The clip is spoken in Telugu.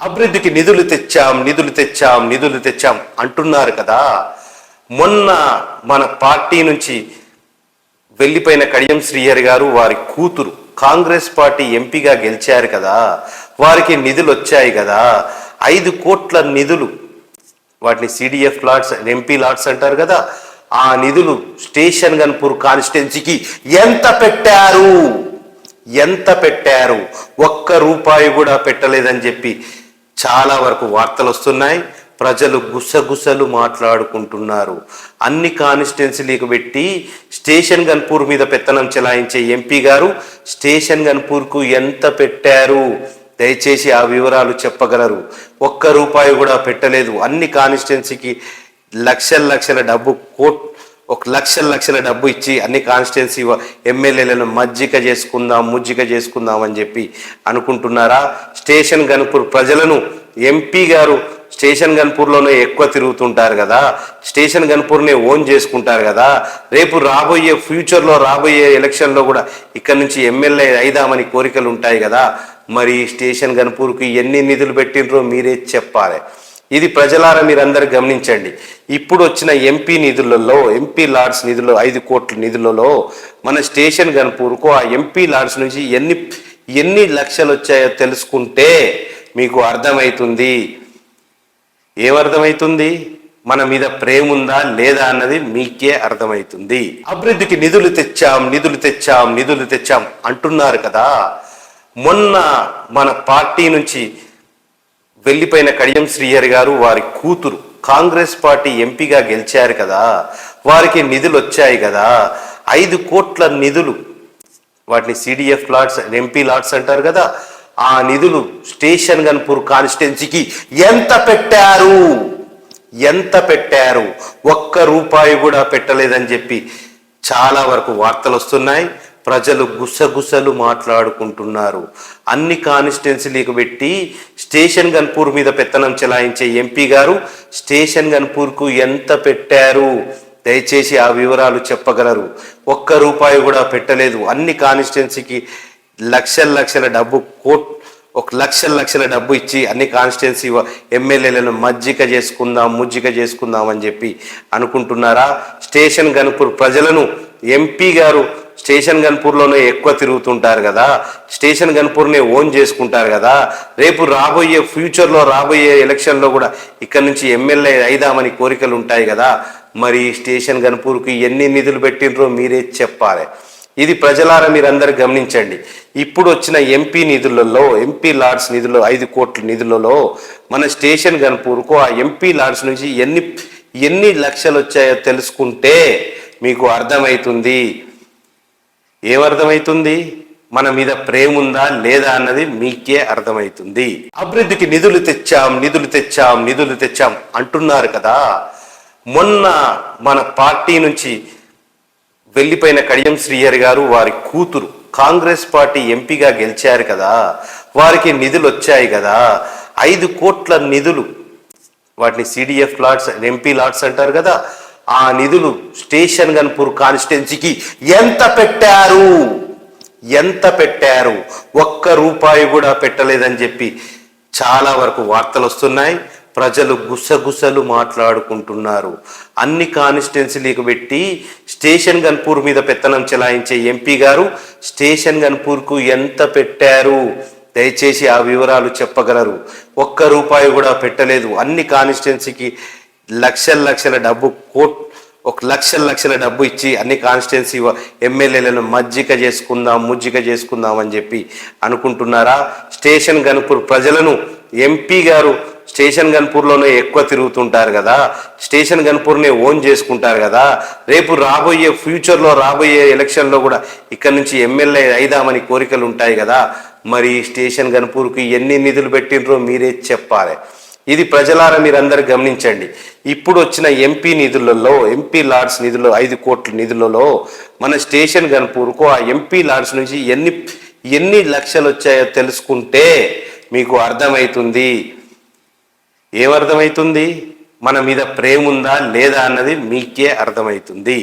అభివృద్ధికి నిధులు తెచ్చాం నిధులు తెచ్చాం నిధులు తెచ్చాం అంటున్నారు కదా. మొన్న మన పార్టీ నుంచి వెళ్ళిపోయిన కడియం శ్రీహరి గారు వారి కూతురు కాంగ్రెస్ పార్టీ ఎంపీగా గెలిచారు కదా. వారికి నిధులు వచ్చాయి కదా. ఐదు కోట్ల నిధులు వాటిని సిడిఎఫ్ లాట్స్ ఎంపీ లాట్స్ అంటారు కదా. ఆ నిధులు స్టేషన్ గన్పూర్ కాన్స్టిట్యున్సీకి ఎంత పెట్టారు? ఎంత పెట్టారు? ఒక్క రూపాయి కూడా పెట్టలేదని చెప్పి చాలా వరకు వార్తలు వస్తున్నాయి. ప్రజలు గుసగుసలు మాట్లాడుకుంటున్నారు. అన్ని కాన్స్టిట్యున్సీలకు పెట్టి స్టేషన్ గన్పూర్ మీద పెత్తనం చెలాయించే ఎంపీ గారు స్టేషన్ గన్పూర్కు ఎంత పెట్టారు? దయచేసి ఆ వివరాలు చెప్పగలరు. ఒక్క రూపాయి కూడా పెట్టలేదు. అన్ని కాన్స్టిట్యున్సీకి లక్షల లక్షల డబ్బు కోట్ ఒక లక్షల లక్షల డబ్బు ఇచ్చి అన్ని కాన్స్టిట్యున్సీ ఎమ్మెల్యేలను మజ్జిక చేసుకుందాం ముజ్జిక చేసుకుందాం అని చెప్పి అనుకుంటున్నారా? స్టేషన్ గన్పూర్ ప్రజలను ఎంపీ గారు స్టేషన్ గన్పూర్లోనే ఎక్కువ తిరుగుతుంటారు కదా. స్టేషన్ గన్పూర్ని ఓన్ చేసుకుంటారు కదా. రేపు రాబోయే ఫ్యూచర్లో రాబోయే ఎలక్షన్లో కూడా ఇక్కడ నుంచి ఎమ్మెల్యే అయిదామని కోరికలు ఉంటాయి కదా. మరి స్టేషన్ గన్పూర్కి ఎన్ని నిధులు పెట్టినరో మీరే చెప్పాలి. ఇది ప్రజలారా మీరందరూ గమనించండి. ఇప్పుడు వచ్చిన ఎంపీ నిధులలో ఎంపీ లాడ్స్ నిధులు ఐదు కోట్ల నిధులలో మన స్టేషన్ గన్పూర్కు ఆ ఎంపీ లాడ్స్ నుంచి ఎన్ని ఎన్ని లక్షలు వచ్చాయో తెలుసుకుంటే మీకు అర్థమవుతుంది ఏమర్థమవుతుంది మన మీద ప్రేమ ఉందా లేదా అన్నది మీకే అర్థమవుతుంది అభివృద్ధికి నిధులు తెచ్చాం నిధులు తెచ్చాం నిధులు తెచ్చాం అంటున్నారు కదా. మొన్న మన పార్టీ నుంచి వెళ్ళిపోయిన కడియం శ్రీహరి గారు వారి కూతురు కాంగ్రెస్ పార్టీ ఎంపీగా గెలిచారు కదా వారికి నిధులు వచ్చాయి కదా ఐదు కోట్ల నిధులు వాటిని సిడిఎఫ్ లాట్స్ ఎంపీ లాట్స్ అంటారు కదా ఆ నిధులు స్టేషన్ గన్పూర్ కాన్స్టిట్యున్సీకి ఎంత పెట్టారు? ఎంత పెట్టారు? ఒక్క రూపాయి కూడా పెట్టలేదని చెప్పి చాలా వరకు వార్తలు వస్తున్నాయి. ప్రజలు గుసగుసలు మాట్లాడుకుంటున్నారు. అన్ని కాన్స్టిట్యున్సీలకు పెట్టి స్టేషన్ గన్పూర్ మీద పెత్తనం చెలాయించే ఎంపీ గారు స్టేషన్ గన్పూర్కు ఎంత పెట్టారు? దయచేసి ఆ వివరాలు చెప్పగలరు. ఒక్క రూపాయి కూడా పెట్టలేదు. అన్ని కాన్స్టిట్యున్సీకి లక్షల లక్షల డబ్బు కోట్ ఒక లక్షల లక్షల డబ్బు ఇచ్చి అన్ని కాన్స్టిట్యున్సీ ఎమ్మెల్యేలను మజ్జిక చేసుకుందాం ముజ్జిక చేసుకుందాం అని చెప్పి అనుకుంటున్నారా? స్టేషన్ గనుపూర్ ప్రజలను ఎంపీ గారు స్టేషన్ గన్పూర్లోనే ఎక్కువ తిరుగుతుంటారు కదా స్టేషన్ గన్పూర్ని ఓన్ చేసుకుంటారు కదా రేపు రాబోయే ఫ్యూచర్లో రాబోయే ఎలక్షన్లో కూడా ఇక్కడ నుంచి ఎమ్మెల్యే అయిదామని కోరికలు ఉంటాయి కదా మరి స్టేషన్ గన్పూర్కి ఎన్ని నిధులు పెట్టినరో మీరే చెప్పాలి. ఇది ప్రజలారా మీరందరూ గమనించండి. ఇప్పుడు వచ్చిన ఎంపీ నిధులలో ఎంపీ లాడ్స్ నిధులు ఐదు కోట్ల నిధులలో మన స్టేషన్ గన్పూర్కు ఆ ఎంపీ లాడ్స్ నుంచి ఎన్ని ఎన్ని లక్షలు వచ్చాయో తెలుసుకుంటే మీకు అర్థమవుతుంది. ఏమర్థమవుతుంది మన మీద ప్రేమ ఉందా లేదా అన్నది మీకే అర్థమవుతుంది అభివృద్ధికి నిధులు తెచ్చాం నిధులు తెచ్చాం నిధులు తెచ్చాం అంటున్నారు కదా. మొన్న మన పార్టీ నుంచి వెళ్ళిపోయిన కడియం శ్రీహరి గారు వారి కూతురు కాంగ్రెస్ పార్టీ ఎంపీగా గెలిచారు కదా. వారికి నిధులు వచ్చాయి కదా. ఐదు కోట్ల నిధులు వాటిని సిడిఎఫ్ లాట్స్ ఎంపీ లాట్స్ అంటారు కదా. ఆ నిధులు స్టేషన్ గన్పూర్ కాన్స్టిట్యున్సీకి ఎంత పెట్టారు? ఎంత పెట్టారు? ఒక్క రూపాయి కూడా పెట్టలేదని చెప్పి చాలా వరకు వార్తలు వస్తున్నాయి. ప్రజలు గుసగుసలు మాట్లాడుకుంటున్నారు. అన్ని కాన్స్టిట్యున్సీలకు పెట్టి స్టేషన్ గన్పూర్ మీద పెత్తనం చెలాయించే ఎంపీ గారు స్టేషన్ గన్పూర్కు ఎంత పెట్టారు? దయచేసి ఆ వివరాలు చెప్పగలరు. ఒక్క రూపాయి కూడా పెట్టలేదు. అన్ని కాన్స్టిట్యున్సీకి లక్షల లక్షల డబ్బు కోట్ ఒక లక్షల లక్షల డబ్బు ఇచ్చి అన్ని కాన్స్టిట్యున్సీ ఎమ్మెల్యేలను మజ్జిక చేసుకుందాం ముజ్జిక చేసుకుందాం అని చెప్పి అనుకుంటున్నారా? స్టేషన్ గన్పూర్ ప్రజలను ఎంపీ గారు స్టేషన్ గన్పూర్లోనే ఎక్కువ తిరుగుతుంటారు కదా? స్టేషన్ గన్పూర్నే ఓన్ చేసుకుంటారు కదా? రేపు రాబోయే ఫ్యూచర్లో రాబోయే ఎలక్షన్లో కూడా ఇక్కడ నుంచి ఎమ్మెల్యే అయిదామని కోరికలు ఉంటాయి కదా? మరి స్టేషన్ గన్పూర్కి ఎన్ని నిధులు పెట్టినరో మీరే చెప్పాలి. ఇది ప్రజలారా మీరందరూ గమనించండి. ఇప్పుడు వచ్చిన ఎంపీ నిధులలో ఎంపీ లాడ్స్ నిధులు ఐదు కోట్ల నిధులలో మన స్టేషన్ గన్పూర్కు ఆ ఎంపీ లాడ్స్ నుంచి ఎన్ని ఎన్ని లక్షలు వచ్చాయో తెలుసుకుంటే మీకు అర్థమవుతుంది ఏమర్థమవుతుంది మన మీద ప్రేమ ఉందా లేదా అన్నది మీకే అర్థమవుతుంది